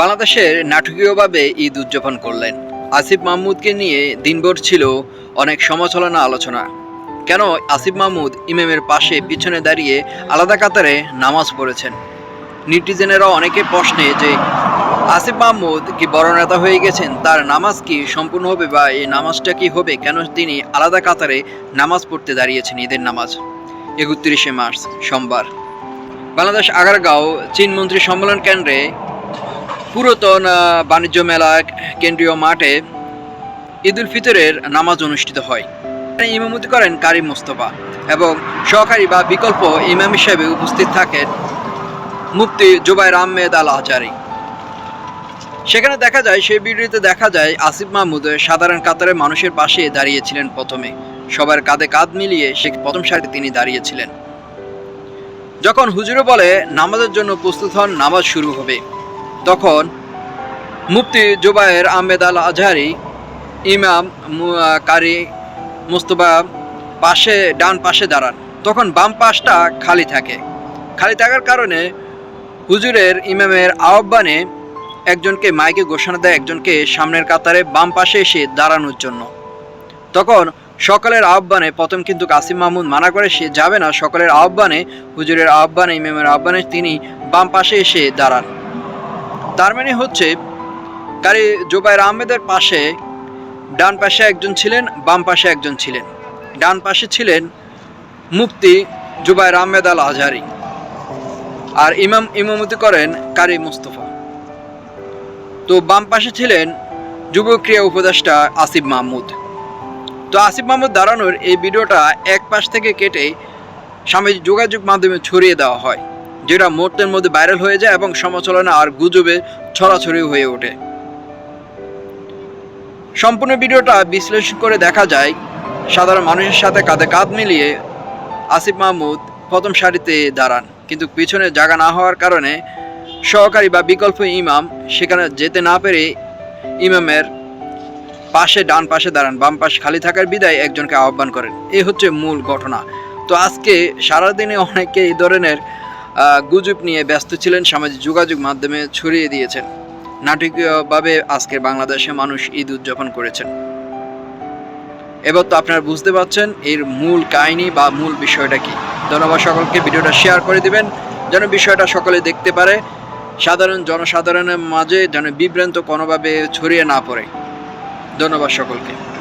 বাংলাদেশের নাটকীয়ভাবে ঈদ উদযাপন করলেন। আসিফ মাহমুদকে নিয়ে দিনভর ছিল অনেক সমালোচনা আলোচনা। কেন আসিফ মাহমুদ ইমামের পাশে পিছনে দাঁড়িয়ে আলাদা কাতারে নামাজ পড়েছেন? নিটিজেনেরা অনেকে প্রশ্নে যে, আসিফ মাহমুদ কি বড় নেতা হয়ে গেছেন? তার নামাজ কি সম্পূর্ণ হবে বা এই নামাজটা কি হবে? কেন তিনি আলাদা কাতারে নামাজ পড়তে দাঁড়িয়েছেন ঈদের নামাজ? একত্রিশে মার্চ, সোমবার। বাংলাদেশ আগারগাঁও, চীন মন্ত্রী সম্মেলন কেন্দ্রে পুরাতন বাণিজ্য মেলা কেন্দ্রীয় মাঠে ঈদ উল ফিতরের নামাজ অনুষ্ঠিত হয়। ইমামতি করেন কারি মোস্তফা এবং সহকারী বা বিকল্প ইমাম হিসেবে উপস্থিত থাকেন মুফতি জুবাইর আহমেদ আল আচারি সেখানে দেখা যায়, সেই ভিডিওতে দেখা যায়, আসিফ মাহমুদ সাধারণ কাতারে মানুষের পাশে দাঁড়িয়েছিলেন প্রথমে। সবার কাঁধে কাঁধ মিলিয়ে সে প্রথম সারিতে তিনি দাঁড়িয়েছিলেন। যখন হুজুরে বলে, নামাজের জন্য প্রস্তুত হন, নামাজ শুরু হবে। তখন মুফতি জুবায়ের আহমেদ আল আজহারি ইমাম কারি মুস্তফা পাশে, ডান পাশে দাঁড়ান। তখন বাম পাশটা খালি থাকে। খালি থাকার কারণে হুজুরের ইমামের আহ্বানে একজনকে মাইকে ঘোষণা দেয়, একজনকে সামনের কাতারে বাম পাশে এসে দাঁড়ানোর জন্য। তখন সকালের আহ্বানে, প্রথম কিন্তু কাসিম মাহমুদ মানা করে সে যাবে না, সকালের আহ্বানে, হুজুরের আহ্বানে, ইমামের আহ্বানে তিনি বাম পাশে এসে দাঁড়ান। তার মানে হচ্ছে, কারি জুবাইর আহমেদের পাশে ডান পাশে একজন ছিলেন, বাম পাশে একজন ছিলেন। ডান পাশে ছিলেন মুফতি জুবাইর আহমেদ আল আজহারি আর ইমাম ইমামতি করেন কারি মুস্তফা। তো বাম পাশে ছিলেন যুবক্রিয়া উপদেষ্টা আসিফ মাহমুদ। তো আসিফ মাহমুদ দাঁড়ানোর এই ভিডিওটা এক পাশ থেকে কেটে সামাজিক যোগাযোগ মাধ্যমে ছড়িয়ে দেওয়া হয়। যেটা মুহূর্তের মধ্যে ভাইরাল হয়ে যায় এবং সমালোচনা আর গুজবে ছড়াছড়ি হয়ে ওঠে। সম্পূর্ণ ভিডিওটা বিশ্লেষণ করে দেখা যায়, সাধারণ মানুষের সাথে কাঁধে কাঁধ মিলিয়ে আসিফ মাহমুদ প্রথম সারিতে দাঁড়ান। কিন্তু পিছনে জায়গা না হওয়ার কারণে সহকারী বা বিকল্প ইমাম সেখানে যেতে না পেরে ইমামের পাশে ডান পাশে দাঁড়ান, বাম পাশে খালি থাকার বিদায় একজনকে আহ্বান করেন। এই হচ্ছে মূল ঘটনা। তো আজকে সারাদিনে অনেকে এই ধরনের গুজব নিয়ে ব্যস্ত ছিলেন সামাজিক যোগাযোগ মাধ্যমে ছড়িয়ে দিয়েছেন। নাটকীয়ভাবে আজকের বাংলাদেশে মানুষ ঈদ উদযাপন করেছেন। এবার তো আপনারা বুঝতে পারছেন এর মূল কাহিনী বা মূল বিষয়টা কি। ধন্যবাদ সকলকে, ভিডিওটা শেয়ার করে দিবেন। যেন বিষয়টা সকলে দেখতে পারে, সাধারণ জনসাধারণের মাঝে যেন বিভ্রান্ত কোনোভাবে ছড়িয়ে না পড়ে। ধন্যবাদ সকলকে।